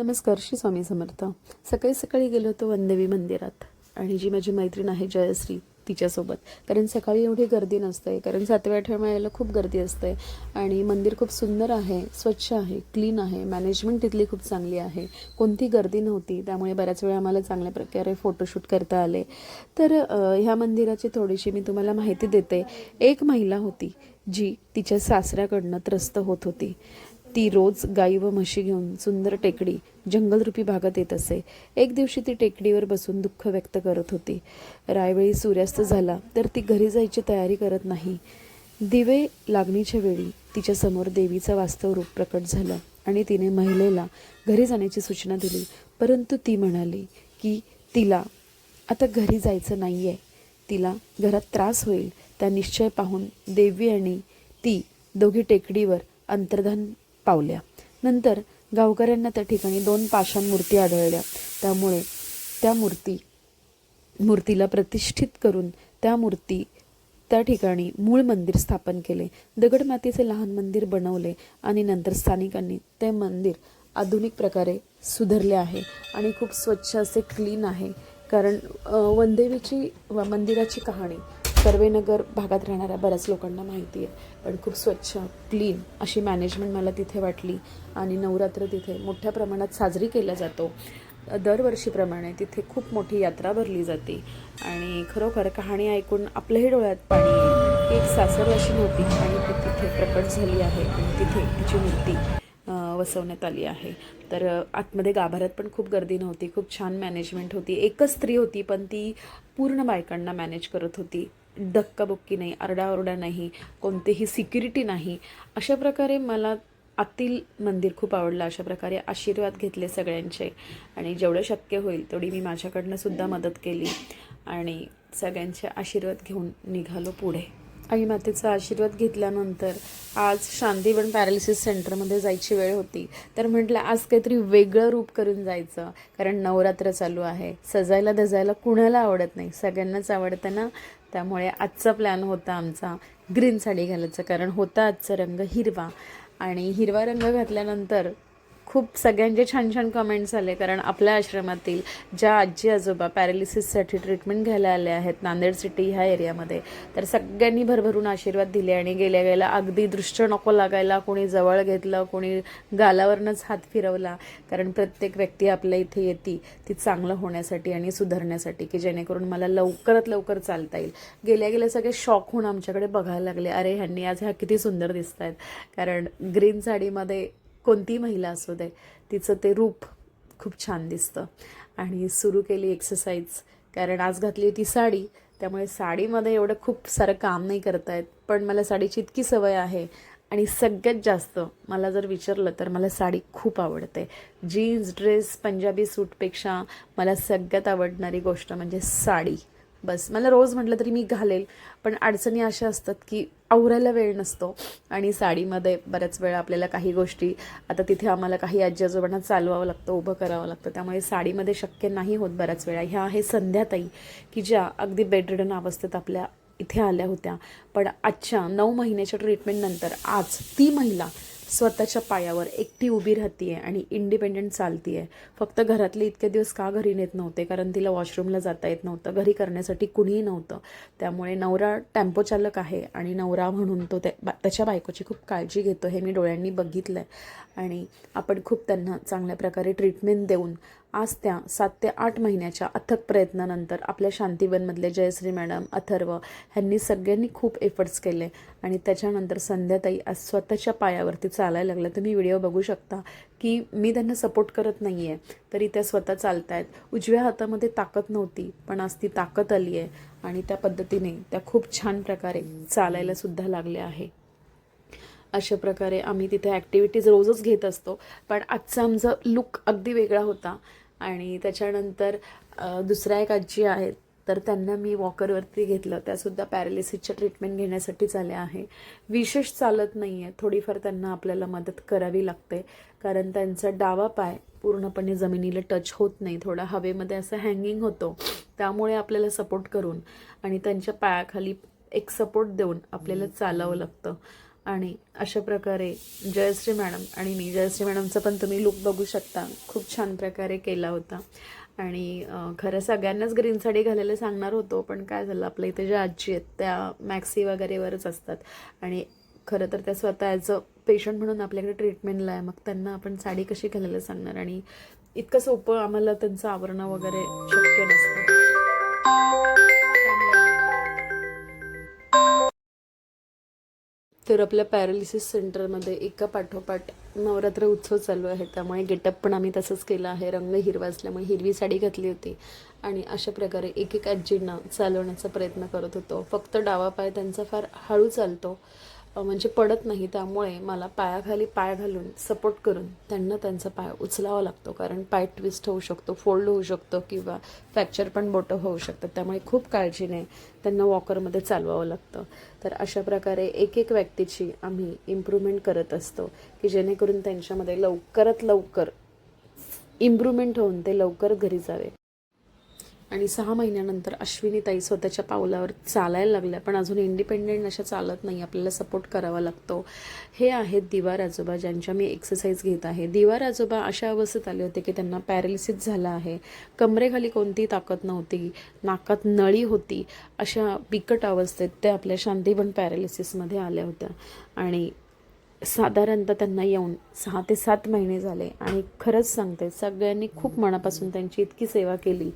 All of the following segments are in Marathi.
नमस्कार श्री स्वामी समर्थ. सकाळी सकाळी गेलो होतो वनदेवी मंदिरात. आणि जी माझी मैत्रीण आहे जयश्री तिच्यासोबत. कारण सकाळी एवढी गर्दी नसते कारण सातव्या आठव्या मिळायला खूप गर्दी असते. आणि मंदिर खूप सुंदर आहे स्वच्छ आहे क्लीन आहे मॅनेजमेंट तिथली खूप चांगली आहे. कोणती गर्दी नव्हती त्यामुळे बऱ्याच वेळा आम्हाला चांगल्या प्रकारे फोटोशूट करता आले. तर ह्या मंदिराची थोडीशी मी तुम्हाला माहिती देते. एक महिला होती जी तिच्या सासऱ्याकडनं त्रस्त होत होती. ती रोज गाई व म्हशी घेऊन सुंदर टेकडी जंगलरूपी भागात येत असे. एक दिवशी ती टेकडीवर बसून दुःख व्यक्त करत होती. रायवेळी सूर्यास्त झाला तर ती घरी जायची तयारी करत नाही. दिवे लागणीच्या वेळी तिच्या समोर देवीचं वास्तव रूप प्रकट झालं आणि तिने महिलेला घरी जाण्याची सूचना दिली. परंतु ती म्हणाली की तिला आता घरी जायचं नाही आहे तिला घरात त्रास होईल. त्या निश्चय पाहून देवी आणि ती दोघी टेकडीवर अंतर्धान पावल्या. नंतर गावकऱ्यांना त्या ठिकाणी दोन पाषाण मूर्ती आढळल्या. त्यामुळे त्या मूर्ती मूर्तीला प्रतिष्ठित करून त्या मूर्ती त्या ठिकाणी मूळ मंदिर स्थापन केले. दगडमातीचे लहान मंदिर बनवले आणि नंतर स्थानिकांनी ते मंदिर आधुनिक प्रकारे सुधारले आहे आणि खूप स्वच्छ असे क्लीन आहे. कारण वनदेवीची व मंदिराची कहाणी कर्वेनगर भागात राहणाऱ्या बऱ्याच लोकांना माहिती आहे. पण खूप स्वच्छ क्लीन अशी मॅनेजमेंट मला तिथे वाटली आणि नवरात्र तिथे मोठ्या प्रमाणात साजरी केला जातो. दरवर्षीप्रमाणे तिथे खूप मोठी यात्रा भरली जाते आणि खरोखर कहाणी ऐकून आपल्याही डोळ्यात पाणी एक सासरवाशी होती आणि ती तिथे प्रकट झाली आहे आणि तिथे तिची मूर्ती वसवण्यात आली आहे. तर आतमध्ये गाभाऱ्यात पण खूप गर्दी नव्हती खूप छान मॅनेजमेंट होती. एकच स्त्री होती पण ती पूर्ण बायकांना मॅनेज करत होती. धक्काबुक्की नाही आरडाओरडा नाही कोणतेही सिक्युरिटी नाही. अशा प्रकारे मला आतील मंदिर खूप आवडलं अशा प्रकारे आशीर्वाद घेतले सगळ्यांचे. आणि जेवढं शक्य होईल तेवढी मी माझ्याकडनं सुद्धा मदत केली आणि सगळ्यांचे आशीर्वाद घेऊन निघालो पुढे. आई मातेचा आशीर्वाद घेतल्यानंतर आज शांतीवन पॅरालिसिस सेंटरमध्ये जायची वेळ होती. तर म्हटलं आज काहीतरी वेगळं रूप करून जायचं कारण नवरात्र चालू आहे. सजायला धजायला कुणाला आवडत नाही? सगळ्यांनाच आवडतं ना? त्यामुळे आजचा प्लॅन होता आमचा ग्रीन साडी घालायचं. कारण होता आजचा रंग हिरवा. आणि हिरवा रंग घातल्यानंतर खूप सगळ्यांचे छान छान कमेंट्स आले कारण आपल्या आश्रमातील ज्या आजी आजोबा पॅरालिसिससाठी ट्रीटमेंट घ्यायला आले आहेत नांदेड सिटी ह्या एरियामध्ये तर सगळ्यांनी भरभरून आशीर्वाद दिले आणि गेल्या गेल्या अगदी दृश्य नको लागायला कोणी जवळ घेतलं कोणी गालावरनंच हात फिरवला कारण प्रत्येक व्यक्ती आपल्या इथे येते ती चांगलं होण्यासाठी आणि सुधारण्यासाठी की जेणेकरून मला लवकरात लवकर चालता येईल. गेल्या गेल्या सगळे शॉक होऊन आमच्याकडे बघायला लागले अरे ह्यांनी आज ह्या किती सुंदर दिसत आहेत कारण ग्रीन साडीमध्ये कोणती महिला असू दे तिचं ते रूप खूप छान दिसतं. आणि सुरू केली एक्सरसाइज कारण आज घातली होती साडी त्यामुळे साडीमध्ये एवढं खूप सारं काम नाही करतायत. पण मला साडीची इतकी सवय आहे आणि सगळ्यात जास्त मला जर विचारलं तर मला साडी खूप आवडते. जीन्स ड्रेस पंजाबी सूटपेक्षा मला सगळ्यात आवडणारी गोष्ट म्हणजे साडी. बस. मला रोज म्हटलं तरी मी घालेल. पण अडचणी अशा असतात की आवरायला वेळ नसतो. आणि साडीमध्ये बऱ्याच वेळा आपल्याला काही गोष्टी आता तिथे आम्हाला काही आजी आजोबांना चालवावं लागतं उभं करावं लागतं. त्यामुळे साडीमध्ये शक्य नाही होत बऱ्याच वेळा. ह्या आहे संध्याताई की ज्या अगदी बेडरिडन अवस्थेत आपल्या इथे आल्या होत्या. पण आजच्या नऊ महिन्याच्या ट्रीटमेंटनंतर आज ती महिला स्वतःच्या पायावर एकटी उभी राहतीये आणि इंडिपेंडेंट चालतीये. फक्त घरातले इतके दिवस का घरी नेत नव्हते? कारण तिला वॉशरूमला जाता येत नव्हतं. घरी करण्यासाठी कुणीही नव्हतं. त्यामुळे नवरा टेम्पो चालक आहे आणि नवरा म्हणून तो त्या बा- त्याच्या बायकोची खूप काळजी घेतो हे मी डोळ्यांनी बघितलं आहे आणि आपण खूप त्यांना चांगल्या प्रकारे ट्रीटमेंट देऊन आज त्या सात ते आठ महिन्याच्या अथक प्रयत्नानंतर आपल्या शांतीवनमधले जयश्री मॅडम अथर्व ह्यांनी सगळ्यांनी खूप एफर्ट्स केले आणि त्याच्यानंतर संध्याताई आज स्वतःच्या पायावरती चालायला लागल्या. तुम्ही व्हिडिओ बघू शकता की मी त्यांना सपोर्ट करत नाही आहे तरी त्या स्वतः चालत आहेत उजव्या हातामध्ये ताकद नव्हती पण आज ती ताकद आली आहे आणि त्या पद्धतीने त्या खूप छान प्रकारे चालायलासुद्धा लागल्या आहे. अशा प्रकारे आम्ही तिथे ॲक्टिव्हिटीज रोजच घेत असतो. पण आजचा आमचा लुक अगदी वेगळा होता. आणि त्याच्यानंतर दुसऱ्या एक आजी आहेत तर त्यांना मी वॉकरवरती घेतलं. त्यासुद्धा पॅरालिसिसच्या ट्रीटमेंट घेण्यासाठीच आल्या आहे. विशेष चालत नाही आहे थोडीफार त्यांना आपल्याला मदत करावी लागते. कारण त्यांचा डावा पाय पूर्णपणे जमिनीला टच होत नाही. थोडा हवेमध्ये असं हँगिंग होतो. त्यामुळे आपल्याला सपोर्ट करून आणि त्यांच्या पायाखाली एक सपोर्ट देऊन आपल्याला चालावं लागतं. आणि अशा प्रकारे जयश्री मॅडम आणि मी जयश्री मॅडमचा पण तुम्ही लुक बघू शकता. खूप छान प्रकारे केला होता. आणि खरं सगळ्यांनाच ग्रीन साडी घालायला सांगणार होतो पण काय झालं आपल्या इथे ज्या आजी आहेत त्या मॅक्सी वगैरेवरच असतात. आणि खरं तर त्या स्वतः ॲज अ पेशंट म्हणून आपल्याकडे ट्रीटमेंटला आहे. मग त्यांना आपण साडी कशी घालायला सांगणार? आणि इतकं सोपं आम्हाला त्यांचं आवरणं वगैरे शक्य नसतं. तर आपल्या पॅरालिसिस सेंटरमध्ये एका पाठोपाठ नवरात्र उत्सव चालू आहे. त्यामुळे गेटअप पण आम्ही तसंच केलं आहे. रंग हिरवा असल्यामुळे हिरवी साडी घातली होती. आणि अशा प्रकारे एक एक आजींना चालवण्याचा प्रयत्न करत होतो. फक्त डावा पाय त्यांचा फार हळू चालतो. म्हणजे पडत नाही त्यामुळे मला पायाखाली पाय घालून सपोर्ट करून त्यांना त्यांचा पाय उचलावा लागतो. कारण पाय ट्विस्ट होऊ शकतो फोल्ड होऊ शकतो किंवा फ्रॅक्चर पण बोटं होऊ शकतात त्यामुळे खूप काळजीने त्यांना वॉकरमध्ये चालवावं लागतं. तर अशा प्रकारे एक एक व्यक्तीची आम्ही इम्प्रूव्हमेंट करत असतो की जेणेकरून त्यांच्यामध्ये लवकरात लवकर इम्प्रूव्हमेंट होऊन ते लवकर घरी जावे. आणि सहा महिन्यानंतर अश्विनी ताई स्वतःच्या पावलावर चालायला लागल्या. पण अजून इंडिपेंडेंट अशा चालत नाही. आपल्याला सपोर्ट करावा लागतो. हे आहेत दिवार आजोबा ज्यांच्या मी एक्सरसाइज घेत आहे. दिवार आजोबा अशा अवस्थेत आले होते की त्यांना पॅरालिसिस झाला आहे. कमरेखाली कोणतीही ताकद नव्हती. नाकात नळी होती. अशा बिकट अवस्थेत त्या आपल्या शांतीबन पॅरालिसिसमध्ये आल्या होत्या. आणि साधारणतः त्यांना येऊन सहा ते सात महिने झाले. आणि खरंच सांगते सगळ्यांनी खूप मनापासून त्यांची इतकी सेवा केली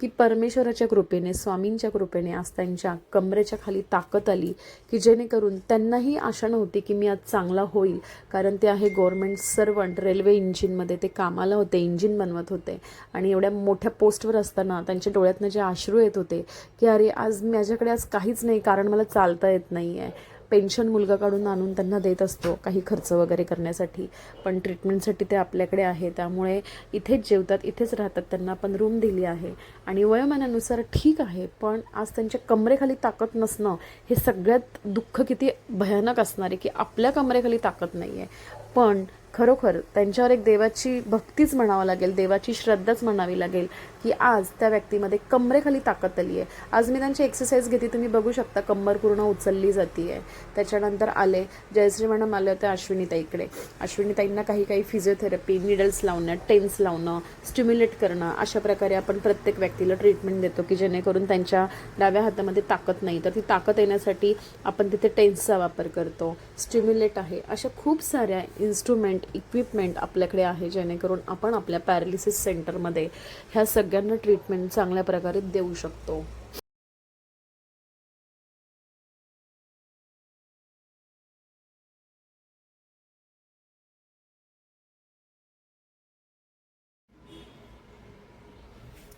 की परमेश्वराच्या कृपेने स्वामींच्या कृपेने आज त्यांच्या कमरेच्या खाली ताकद आली की जेणेकरून त्यांनाही आशा नव्हती की मी आज चांगला होईल. कारण ते आहे गव्हर्मेंट सर्वंट रेल्वे इंजिनमध्ये ते कामाला होते इंजिन बनवत होते. आणि एवढ्या मोठ्या पोस्टवर असताना त्यांच्या डोळ्यातनं जे अश्रू येत होते की अरे आज माझ्याकडे आज काहीच नाही कारण मला चालता येत नाही आहे पेन्शन मुलगा काढून आणून त्यांना देत असतो काही खर्च वगैरे करण्यासाठी. पण ट्रीटमेंटसाठी ते आपल्याकडे आहे. त्यामुळे इथेच जेवतात इथेच राहतात. त्यांना आपण रूम दिली आहे. आणि वयोमानानुसार ठीक आहे. पण आज त्यांच्या कमरेखाली ताकद नसणं हे सगळ्यात दुःख किती भयानक असणार आहे की आपल्या कमरेखाली ताकद नाही आहे पण खरोखर त्यांच्यावर एक देवाची भक्तीच म्हणावं लागेल देवाची श्रद्धाच म्हणावी लागेल की आज त्या व्यक्तीमध्ये कमरेखाली ताकद आली आहे आज मी त्यांची एक्सरसाइज घेते तुम्ही बघू शकता कंबर पूर्ण उचलली जाते आहे त्याच्यानंतर आले जयश्री मॅडम आले होते अश्विनीताईकडे. अश्विनीताईंना काही काही फिजिओथेरपी निडल्स लावणं टेन्स लावणं स्टिम्युलेट करणं अशा प्रकारे आपण प्रत्येक व्यक्तीला ट्रीटमेंट देतो की जेणेकरून त्यांच्या डाव्या हातामध्ये ताकद नाही. तर ती ताकद येण्यासाठी आपण तिथे टेन्सचा वापर करतो. स्टिम्युलेट आहे. अशा खूप साऱ्या इन्स्ट्रुमेंट इक्विपमेंट आपल्याकडे आहे जेणेकरून आपण आपल्या पॅरालिसिस सेंटरमध्ये ह्या सगळ्यांना ट्रीटमेंट चांगल्या प्रकारे देऊ शकतो.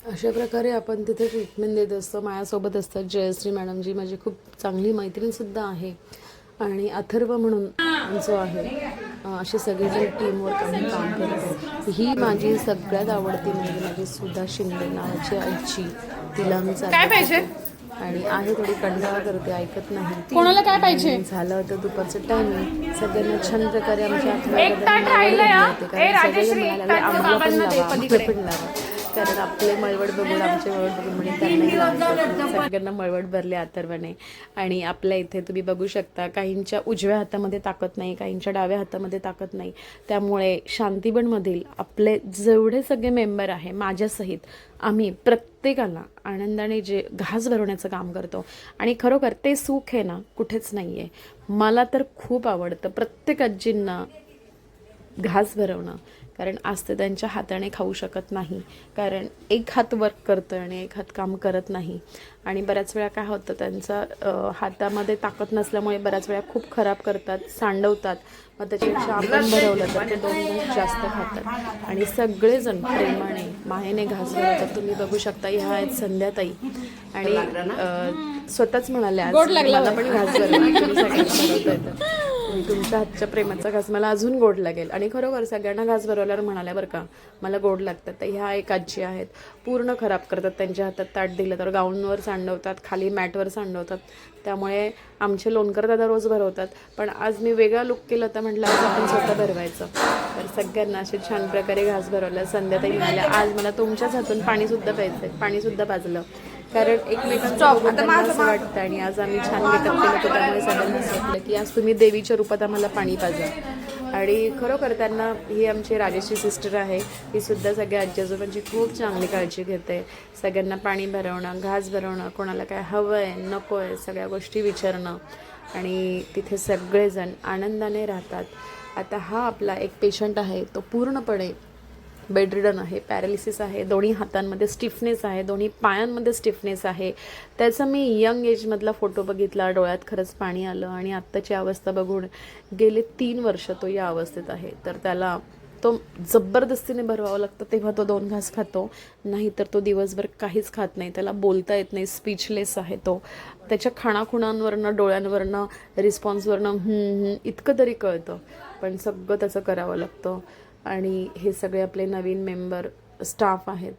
अशा प्रकारे आपण तिथे ट्रीटमेंट देत असतो. माझ्यासोबत असतात जयश्री मॅडम जी माझी खूप चांगली मैत्रीणसुद्धा आहे. आणि अथर्व म्हणून जो आहे. असे सगळेजण टीमवर्क आम्ही काम करतो ही माझी सगळ्यात आवडती म्हणजे माझी सुधा शिंदे नावाची आजी तिला मी काय पाहिजे? आणि आहे थोडी कंटाळा करते ऐकत नाही ती. कोणाला काय पाहिजे? आणि झालं होतं दुपारचं टायमिंग सगळ्यांना छान प्रकारे आमच्या एक ताट राहिलंय हा. ए, राजेश्री, आम्हाला पण बाबांना दे लावा, आम्हाला पलीकडे." पण लावा. कारण आपले मळवट बघून आमचे मळवट बघून म्हणजे. सगळ्यांना मळवट भरले अथर्वने आणि आपल्या इथे तुम्ही बघू शकता काहींच्या उजव्या हातामध्ये ताकद नाही काहींच्या डाव्या हातामध्ये ताकद नाही. त्यामुळे शांतीबनमधील आपले जेवढे सगळे मेंबर आहे माझ्यासहित आम्ही प्रत्येकाला आनंदाने जे घास भरवण्याचं काम करतो. आणि खरोखर ते सुख आहे ना कुठेच नाही आहे मला तर खूप आवडतं प्रत्येक आजींना घास भरवणं. कारण आज ते त्यांच्या हाताने खाऊ शकत नाही. कारण एक हात वर्क करतो आणि एक हात काम करत नाही. आणि बऱ्याच वेळा काय होतं त्यांचा हातामध्ये ताकद नसल्यामुळे बऱ्याच वेळा खूप खराब करतात सांडवतात. मग त्याच्यापेक्षा आपण भरवलं तर ते दोन घास जास्त खातात. आणि सगळेजण प्रेमाने मायेने घास भरवतात तुम्ही बघू शकता ह्या आहेत संध्याताई. आणि स्वतःच म्हणाले आज मला पण घास आणि तुमच्या हातच्या प्रेमाचा घास मला अजून गोड लागेल. आणि खरोखर सगळ्यांना घास भरवल्यावर म्हणाल्या बरं का मला गोड लागतात. तर ह्या एक आजी आहेत. पूर्ण खराब करतात. त्यांच्या हातात ताट दिलं तर गाऊनवर सांडवतात खाली मॅटवर सांडवतात. त्यामुळे आमचे लोणकर दादा रोज भरवतात. पण आज मी वेगळा लुक केला तर म्हटलं आज आपण स्वतः भरवायचं. तर सगळ्यांना असे छान प्रकारे घास भरवलं संध्याताई म्हणाल्या आज मला तुमच्याच हातून पाणीसुद्धा प्यायचं आहे पाणीसुद्धा पाजलं कारण एकमेकांचं त्यांना असं वाटतं आणि आज आम्ही छान मेकअप केलं होतं त्यामुळे सगळ्यांना वाटलं की आज तुम्ही देवीच्या रूपात आम्हाला पाणी पाजा. आणि खरोखर त्यांना ही आमची राजेशची सिस्टर आहे ही सुद्धा सगळ्या आजी आजोबांची खूप चांगली काळजी घेते. सगळ्यांना पाणी भरवणं घास भरवणं कोणाला काय हवं आहे नको आहे सगळ्या गोष्टी विचारणं. आणि तिथे सगळेजण आनंदाने राहतात. आता हा आपला एक पेशंट आहे तो पूर्णपणे बेडरिडन आहे पॅरालिसिस आहे दोन्ही हातांमध्ये स्टिफनेस आहे दोन्ही पायांमध्ये स्टिफनेस आहे. त्याचा मी यंग एजमधला फोटो बघितला डोळ्यात खरंच पाणी आलं आणि आत्ताची अवस्था बघून गेले तीन वर्ष तो या अवस्थेत आहे. तर त्याला तो जबरदस्तीने भरवावं लागतं तेव्हा तो दोन घास खातो. नाहीतर तो दिवसभर काहीच खात नाही त्याला बोलता येत नाही स्पीचलेस आहे तो. त्याच्या खाणाखुणांवरनं डोळ्यांवरनं रिस्पॉन्सवरनं इतकं तरी कळतं. पण सगळं त्याचं करावं लागतं. आणि हे सगळे आपले नवीन मेंबर स्टाफ आहेत.